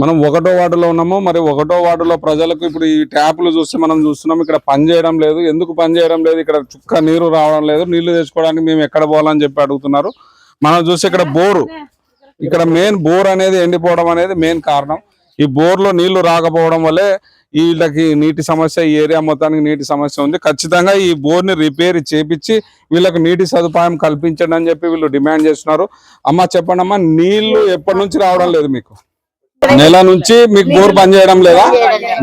మనం ఒకటో వార్డులో ఉన్నాము మరి ఒకటో వార్డులో ప్రజలకు ఇప్పుడు ఈ ట్యాపులు చూస్తే మనం చూస్తున్నాం ఇక్కడ పని చేయడం లేదు. ఎందుకు పని చేయడం లేదు? ఇక్కడ చుక్క నీరు రావడం లేదు. నీళ్ళు తెచ్చుకోవడానికి మేము ఎక్కడ పోవాలని చెప్పి అడుగుతున్నారు. మనం చూస్తే ఇక్కడ బోరు. ఇక్కడ మెయిన్ బోర్ అనేది ఎండిపోవడం అనేది మెయిన్ కారణం. ఈ బోర్లో నీళ్ళు రాకపోవడం వల్లే వీళ్ళకి నీటి సమస్య ఈ ఏరియా మొత్తానికి నీటి సమస్య ఉంది. ఖచ్చితంగా ఈ బోర్ని రిపేర్ చేపించి వీళ్ళకి నీటి సదుపాయం కల్పించండి అని చెప్పి వీళ్ళు డిమాండ్ చేస్తున్నారు. అమ్మ చెప్పండి అమ్మా నీళ్ళు ఎప్పటి నుంచి రావడం లేదు మీకు? నెల నుంచి మీకు బోర్ పని చేయడం లేదా?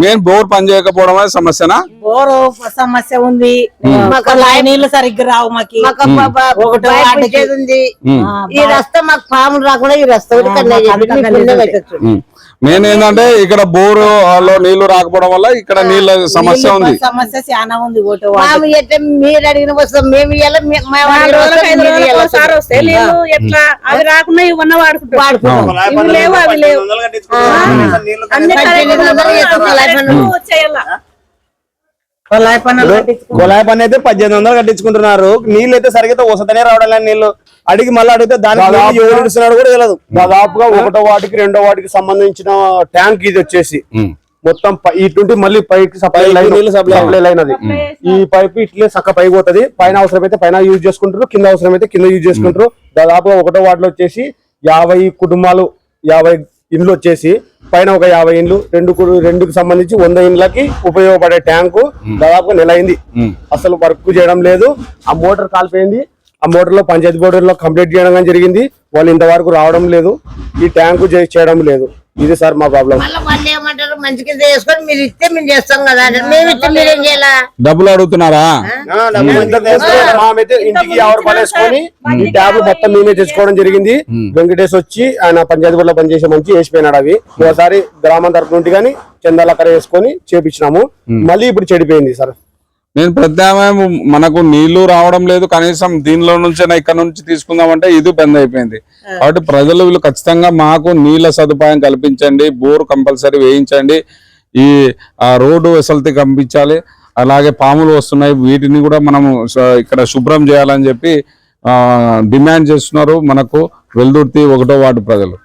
మెయిన్ బోర్ పని చేయకపోవడం అనేది సమస్యనా? బోరు సమస్య ఉంది. నీళ్ళు సరిగ్గా రావు మాకి. ఉంది. ఈ రస్తా మాకు పాములు రాకుండా ఈ రస్తా. మెయిన్ ఏంటంటే ఇక్కడ బోరు లో నీళ్ళు రాకపోవడం వల్ల ఇక్కడ నీళ్ళ సమస్య ఉంది. సమస్య చాలా ఉంది మీరు అడిగిన వస్తాం మేము. ఎట్లా? అవి రాకుండా వాడుకుంటాం. అవి లేవు. కుళాయి పని అయితే పద్దెనిమిది వందలు కట్టించుకుంటున్నారు. నీళ్ళు అయితే సరిగ్గా వసతనే రావడం లేదు నీళ్ళు అడిగి మళ్ళీ అడిగితే దానికి నీళ్ళు ఎవరు కూడా తెలియదు దాదాపుగా ఒకటో వాటికి రెండో వాటికి సంబంధించిన ట్యాంక్ ఇది వచ్చేసి. మొత్తం పై- ఇటుంటి మళ్ళీ పైకి సప్లై సప్లై లైన్ అది. ఈ పైప్ ఇట్లే చక్క పైకి పోతుంది. పైన అవసరం అయితే పైన యూజ్ చేసుకుంటారు కింద అవసరం అయితే కింద యూజ్ చేసుకుంటారు. దాదాపుగా ఒకటో వాటిలో వచ్చేసి యాభై కుటుంబాలు యాభై ఇండ్లు వచ్చేసి పైన ఒక యాభై ఇండ్లు రెండు కు- రెండుకి సంబంధించి వంద ఇండ్లకి ఉపయోగపడే ట్యాంకు దాదాపుగా నెల అయింది. అసలు వర్క్ చేయడం లేదు. ఆ మోటార్ కాలిపోయింది. ఆ మోటార్లో పంచాయతీ బోర్డు లో కంప్లీట్ చేయడం కానీ జరిగింది. వాళ్ళు ఇంతవరకు రావడం లేదు. ఈ ట్యాంకు చేయడం లేదు. ఇది సార్ మా ప్రాబ్లం. మళ్ళీ వాళ్ళు ఏమంటారు? మంచి కింద చేసుకొని మీరు ఇస్తే మేము చేస్తాం కదా. మేము ఇస్తే మీరేం చేయాలా? డబ్బులు అడుగుతున్నారా? మేమైతే ఇంటికి ట్యాబ్ మొత్తం మేమే తెచ్చుకోవడం జరిగింది. వెంకటేష్ వచ్చి ఆయన పంచాయతీ బోర్డులో పనిచేసే మంచి వేసిపోయినాడు అవి. ఒకసారి గ్రామం తరపు నుండి కానీ చందాలకర వేసుకొని చేపించినాము. మళ్ళీ ఇప్పుడు చెడిపోయింది సార్. నేను ప్రత్యామ్నాయం మనకు నీళ్ళు రావడం లేదు కనీసం దీనిలో నుంచి ఇక్కడ నుంచి తీసుకుందామంటే ఇది బంద్ అయిపోయింది. కాబట్టి ప్రజలు వీళ్ళు ఖచ్చితంగా మాకు నీళ్ళ సదుపాయం కల్పించండి బోర్ కంపల్సరీ వేయించండి ఈ ఆ, రోడ్డు వెసల్తి కంపించాలి అలాగే పాములు వస్తున్నాయి వీటిని కూడా మనము ఇక్కడ శుభ్రం చేయాలని చెప్పి ఆ, డిమాండ్ చేస్తున్నారు మనకు వెల్దుర్తి ఒకటో వార్డు ప్రజలు.